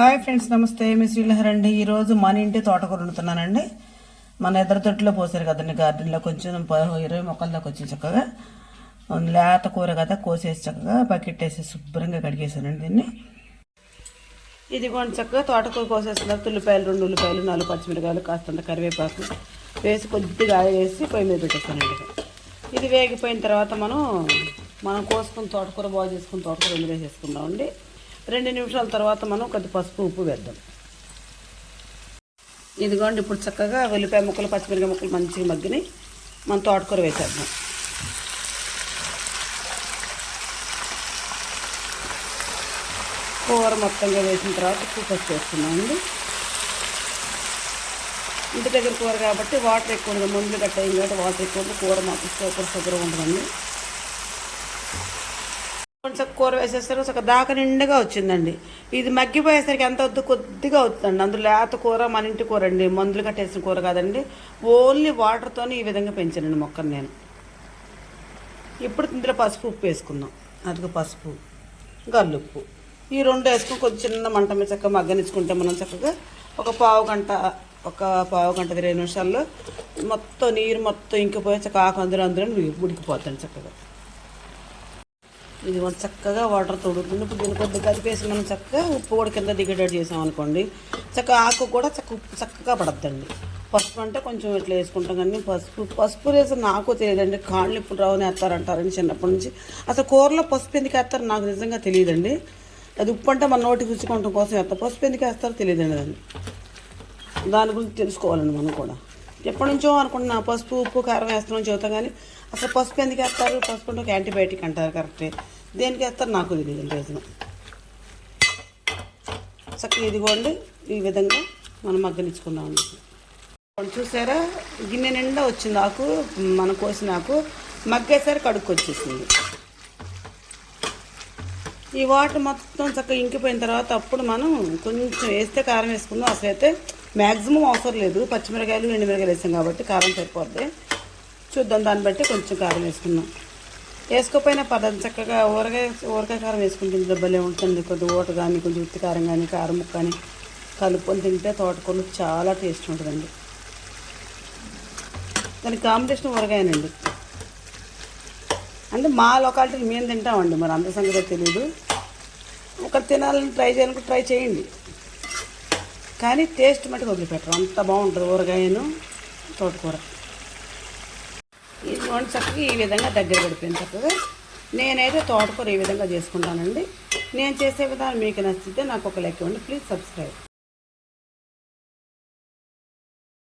Hi friends నమస్తే. మీ శ్రీలహర్ అండి. ఈరోజు మన ఇంటి తోటకూర వండుతున్నానండి. మన ఎదురు తొట్టులో పోసారు కదండి గార్డెన్లో. కొంచెం ప- ఇరవై మొక్కల్లోకి వచ్చి చక్కగా. లేత కూర కదా కోసేసి చక్కగా బకెట్ వేసి శుభ్రంగా కడిగేసానండి దీన్ని. ఇది ఇదిగోండి చక్కగా తోటకూర కోసేస్తున్నారు ఉల్లిపాయలు రెండు ఉల్లిపాయలు నాలుగు పచ్చిమిరకాయలు కాస్తంత కరివేపాకు వేసి కొద్దిగా వేసి పొయ్యి మీద పెట్టేస్తానండి ఇది వేగిపోయిన తర్వాత మనం మనం కోసుకుని తోటకూర బాగు చేసుకుని తోటకూర ఇందులో వేసేసుకుందామండి. రెండు నిమిషాల తర్వాత మనం కొద్ది పసుపు ఉప్పు వేద్దాం. ఇదిగోండి ఇప్పుడు చక్కగా ఉల్లిపాయ ముక్కలు పచ్చిమిరకాయ ముక్కలు మంచిగా మగ్గినాయి. మనం తోటకూర వేసేద్దాం. కూర మొత్తంగా వేసిన తర్వాత ఉప్పు పసుపు వేస్తున్నామండి ఇంటి దగ్గర కూర కాబట్టి వాటర్ ఎక్కువ ఉండదు. ముందు గట్ట అయింది కాబట్టి వాటర్ ఎక్కువ ఉంది కూర మాత్రం సూపర్ సూపర్గా ఉంటుందండి. కొంచెం కూర వేసేసరికి ఒక దాకా నిండుగా వచ్చిందండి. ఇది మగ్గిపోయేసరికి ఎంత వద్దు కొద్దిగా అవుతుందండి. అందులో లేత కూర మన ఇంటి కూర అండి. మందులు కట్టేసిన కూర కాదండి. ఓన్లీ వాటర్తోనే ఈ విధంగా పెంచానండి మొక్కను నేను. ఇప్పుడు ఇందులో పసుపు ఉప్పు వేసుకుందాం. అదిగో పసుపు గల్లుప్పు. ఈ రెండు వేసుకుని కొద్ది చిన్న మంట మీద చక్కగా మగ్గనిచ్చుకుంటే మనం చక్కగా ఒక పావు గంట ఒక పావు గంట ఇరవై నిమిషాల్లో మొత్తం నీరు మొత్తం ఇంకిపోయి చక్కగా ఆకు అందరూ అందరూ ఉడికిపోతాను చక్కగా. ఇది మనం చక్కగా వాటర్ తోడుతుంది. ఇప్పుడు దీని కొద్దిగా కలిపేసి మనం చక్కగా ఉప్పు కూడా కింద దిగేటట్టు చేసాం అనుకోండి. చక్కగా ఆకు కూడా చక్క ఉప్పు చక్కగా పడద్దండి. పసుపు అంటే కొంచెం ఇట్లా వేసుకుంటాం కానీ పసుపు పసుపు వేసిన నాకు తెలియదండి. కాళ్ళు ఇప్పుడు రావని వేస్తారంటారని చిన్నప్పటి నుంచి. అసలు కూరలో పసుపు ఎందుకు వేస్తారు నాకు నిజంగా తెలియదండి. అది ఉప్పు అంటే మన నోటి రుచుకోవడం కోసం వేస్తారు. పసుపు ఎందుకు వేస్తారో తెలియదండి దాన్ని దాని గురించి తెలుసుకోవాలండి మనం కూడా. ఎప్పటి నుంచో అనుకుంటున్నా పసుపు ఉప్పు కారం వేస్తున్నాం చెబుతాం కానీ అసలు పసుపు ఎందుకు వేస్తారు? పసుపు అంటే ఒక యాంటీబయాటిక్ అంటారు కరెక్టే. దేనికి వేస్తారు? నాకు తెలియదు రోజున. చక్కగా ఇదిగోండి ఈ విధంగా మనం మగ్గనిచ్చుకున్నాం ఇప్పుడు చూసారా? గిన్నె నిండా వచ్చింది ఆకు మనం కోసిన ఆకు. మగ్గేసరికి కడుక్కు వచ్చేసింది. ఈ వాటర్ మొత్తం చక్కగా ఇంకిపోయిన తర్వాత అప్పుడు మనం కొంచెం వేస్తే కారం వేసుకుందాం. అసలు అయితే మ్యాక్సిమం అవసరం లేదు. పచ్చిమిరకాయలు ఎండుమిరకాయలు వేసాం కాబట్టి కారం సరిపోద్ది. చూద్దాం దాన్ని బట్టి కొంచెం కారం వేసుకుందాం. వేసుకోపోయినా పర్లేదు చక్కగా ఊరగాయ ఊరగాయ కారం వేసుకుంటే ఇందులో భలే ఉంటుంది. కొద్ది ఊట కానీ కొంచెం ఉత్తి కారం కానీ కారం ముక్క కానీ కలుపుకొని తింటే తోటకూరలు చాలా టేస్ట్ ఉంటుందండి. దానికి కాంబినేషన్ ఊరగాయనండి. అంటే మా లొకాలిటీ మేము తింటామండి మరి అంత సంగతి తెలియదు ఒకరు తినాలని ట్రై చేయాలని ట్రై చేయండి. కానీ టేస్ట్ మటుకు వదిలిపెట్టరు. అంత బాగుంటుంది ఊరగాయను తోటకూర. ఇది చక్కగా ఈ విధంగా దగ్గర పడిపోయింది చక్కగా నేనైతే తోటకూర ఈ విధంగా చేసుకుంటానండి. నేను చేసే విధానం మీకు నచ్చితే నాకు ఒక లెక్క ఇవ్వండి. Please subscribe.